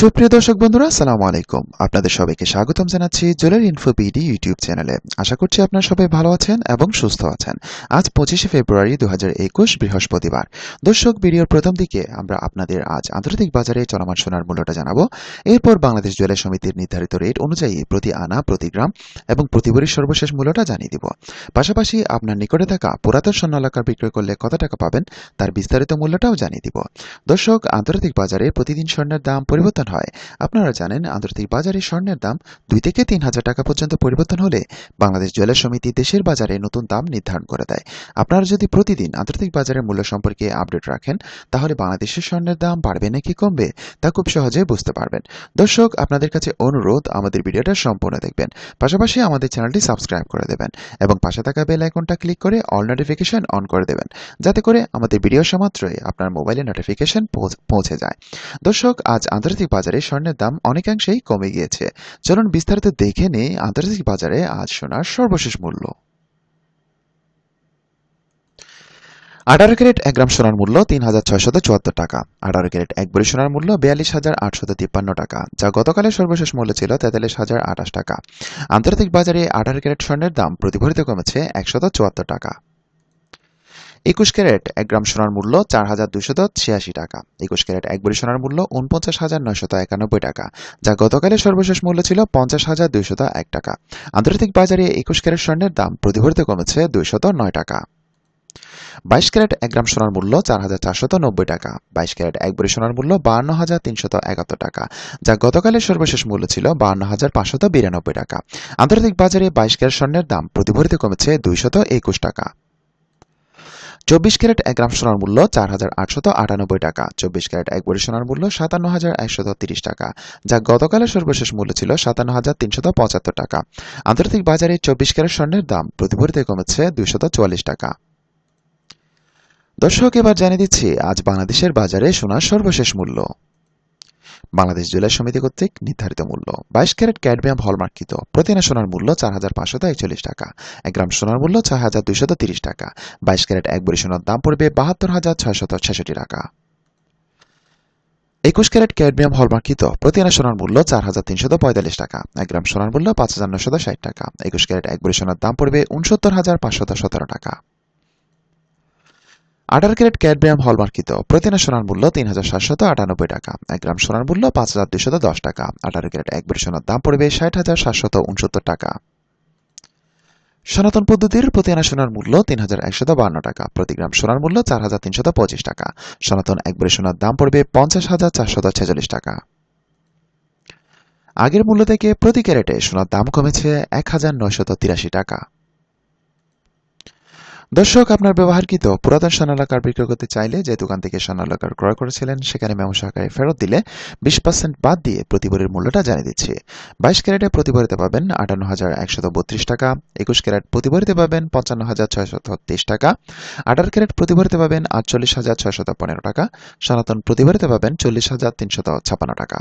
সুপ্রিয় দর্শক বন্ধুরা, আসসালামু আলাইকুম। আপনাদের সবাইকে স্বাগতম জানাচ্ছি জুয়েলার ইনফো বিডি ইউটিউব চ্যানেলে। আশা করছি আপনারা সবাই ভালো আছেন এবং সুস্থ আছেন। আজ পঁচিশে ফেব্রুয়ারি দুহাজার একুশ বৃহস্পতিবার। দর্শক, ভিডিওর প্রথম দিকে আমরা আপনাদের আজ আন্তর্জাতিক বাজারে চলমান সোনার মূল্যটা জানাব। এরপর বাংলাদেশ জুয়েলার সমিতির নির্ধারিত রেট অনুযায়ী প্রতি আনা, প্রতি গ্রাম এবং প্রতি সর্বশেষ মূল্যটা জানিয়ে দিব। পাশাপাশি আপনার নিকটে থাকা পুরাতন স্বর্ণ এলাকার বিক্রয় করলে কত টাকা পাবেন, তার বিস্তারিত মূল্যটাও জানিয়ে দিব। দর্শক, আন্তর্জাতিক বাজারে প্রতিদিন স্বর্ণের দাম পরিবর্তন হয়। আপনারা জানেন, আন্তর্জাতিক বাজারে স্বর্ণের দাম দুই থেকে তিন হাজার টাকা পর্যন্ত পরিবর্তন হলে বাংলাদেশ জুয়েলার সমিতি দেশের বাজারে নতুন দাম নির্ধারণ করে দেয়। আপনারা যদি প্রতিদিন আন্তর্জাতিক বাজারের মূল্য সম্পর্কে আপডেট রাখেন, তাহলে বাংলাদেশের স্বর্ণের দাম বাড়বে নাকি কমবে, তা খুব সহজে বুঝতে পারবেন। দর্শক, আপনাদের কাছে অনুরোধ, আমাদের ভিডিওটা সম্পূর্ণ দেখবেন। পাশাপাশি আমাদের চ্যানেলটি সাবস্ক্রাইব করে দেবেন এবং পাশে থাকা বেল আইকনটা ক্লিক করে অল নোটিফিকেশন অন করে দেবেন, যাতে করে আমাদের ভিডিও সমাত্রই আপনার মোবাইলে নোটিফিকেশন পৌঁছে যায়। দর্শক, আজ আন্তর্জাতিক বাজারে স্বর্ণের দাম অনেকাংশেই কমে গিয়েছে। চলুন বিস্তারিত দেখে নেই আন্তর্জাতিক বাজারে আজ সোনার সর্বশেষ মূল্য। আঠারো ক্যারেট এক গ্রাম সোনার মূল্য তিন হাজার ছয়শত চুয়াত্তর টাকা। আঠারো ক্যারেট এক বড়ি সোনার মূল্য বিয়াল্লিশ হাজার আটশত তিপ্পান্ন টাকা, যা গতকালের সর্বশেষ মূল্য ছিল তেতাল্লিশ হাজার আঠাশ টাকা। আন্তর্জাতিক বাজারে আঠারো ক্যারেট স্বর্ণের দাম প্রতিফলিত কমেছে একশত চুয়াত্তর টাকা। একুশ ক্যারেট এক গ্রাম সোনার মূল্য চার হাজার দুশত ছিয়াশি টাকা। একুশ ক্যারেট এক বড়ি সোনার মূল্য উনপঞ্চাশ হাজার নয়শত একানব্বই টাকা, যা গতকালের সর্বশেষ মূল্য ছিল পঞ্চাশ হাজার দুইশত এক টাকা। আন্তর্জাতিক বাজারে একুশ ক্যারেট স্বর্ণের দাম প্রতিভরিত কমেছে দুইশত নয় টাকা। বাইশ ক্যারেট এক গ্রাম সোনার মূল্য চার হাজার চারশত নব্বই টাকা। বাইশ ক্যারেট এক বড়ি সোনার মূল্য বান্ন হাজার তিনশত একাত্তর টাকা, যা গতকালের সর্বশেষ মূল্য ছিল বান্ন হাজার পাঁচশত বিরানব্বই টাকা। আন্তর্জাতিক বাজারে বাইশ ক্যারেট স্বর্ণের দাম প্রতিভরিত কমেছে দুইশত একুশ টাকা। চব্বিশ ক্যারেট এক গ্রাম সোনার মূল্য চার হাজার আটশত আটানব্বই টাকা। চব্বিশ ক্যারেট এক বড়ি সোনার মূল্য সাতান্ন হাজার একশত তিরিশ টাকা, যা গতকালের সর্বশেষ মূল্য ছিল সাতান্ন হাজার তিনশত পঁচাত্তর টাকা। আন্তর্জাতিক বাজারে চব্বিশ ক্যারেট স্বর্ণের দাম প্রতিভরিতে কমেছে দুইশত চুয়াল্লিশ টাকা। দর্শক, এবার জানিয়ে দিচ্ছি, আজ বাংলাদেশের বাজারে সোনার সর্বশেষ মূল্য। বাংলাদেশ জুয়েলার সমিতি কর্তৃক নির্ধারিত মূল্য। বাইশ ক্যারেট ক্যাডমিয়াম হলমার্কিত প্রতিনা সোনার মূল্য চার হাজার পাঁচশত একচল্লিশ টাকা। এক গ্রাম সোনার মূল্য ছয় হাজার দুইশত তিরিশ টাকা। বাইশ ক্যারেট এক বড়ি সোনার দাম পড়বে বাহাত্তর হাজার ছয়শত ছেষট্টি টাকা। একুশ ক্যারেট ক্যাডমিয়াম হলমার্কিত প্রতিনা সোনার মূল্য চার হাজার তিনশত পঁয়তাল্লিশ টাকা। এক গ্রাম সোনার মূল্য পাঁচ হাজার নশত ষাট টাকা। একুশ ক্যারেট এক বড়ি সোনার দাম পড়বে উনসত্তর হাজার পাঁচশত সতেরো টাকা। আঠারো ক্যারেট ক্যাডমিয়াম হলমার্কিত। প্রতিনা সোনার মূল্য তিন হাজার সাতশত আটানব্বই টাকা। এক গ্রাম সোনার মূল্য পাঁচ হাজার দুশত দশ টাকা। আঠারো ক্যারেট এক বড়ি সোনার দাম পড়বে ষাট হাজার সাতশত উনসত্তর টাকা। সনাতন পদ্ধতির প্রতি আনা সোনার মূল্য তিন হাজার একশত বান্ন টাকা। প্রতি গ্রাম সোনার মূল্য চার হাজার তিনশত পঁচিশ টাকা। সনাতন এক বড়ি সোনার দাম পড়বে পঞ্চাশ হাজার চারশত ছেচল্লিশ টাকা। আগের মূল্য থেকে প্রতি ক্যারেটে সোনার দাম কমেছে এক হাজার নয়শত তিরাশি টাকা। দর্শক, আপনার ব্যবহারকৃত পুরাতন স্বর্ণালকার বিক্রয় করতে চাইলে যে দোকান থেকে স্বর্ণালকার ক্রয় করেছিলেন, সেখানে মেমো সহকারে ফেরত দিলে বিশ পার্সেন্ট বাদ দিয়ে প্রতিবারের মূল্যটা জানিয়ে দিচ্ছি। বাইশ ক্যারেটে প্রতিবারিতে পাবেন আটান্ন হাজার একশত বত্রিশ টাকা, একুশ ক্যারেট প্রতিবারিতে পাবেন পঞ্চান্ন হাজার ছয়শত তেইশ টাকা, আঠারো ক্যারেট প্রতিবারিতে পাবেন আটচল্লিশ হাজার ছয়শত পনেরো টাকা, সনাতন প্রতিবারিতে পাবেন চল্লিশ হাজার তিনশত ছাপান্ন টাকা।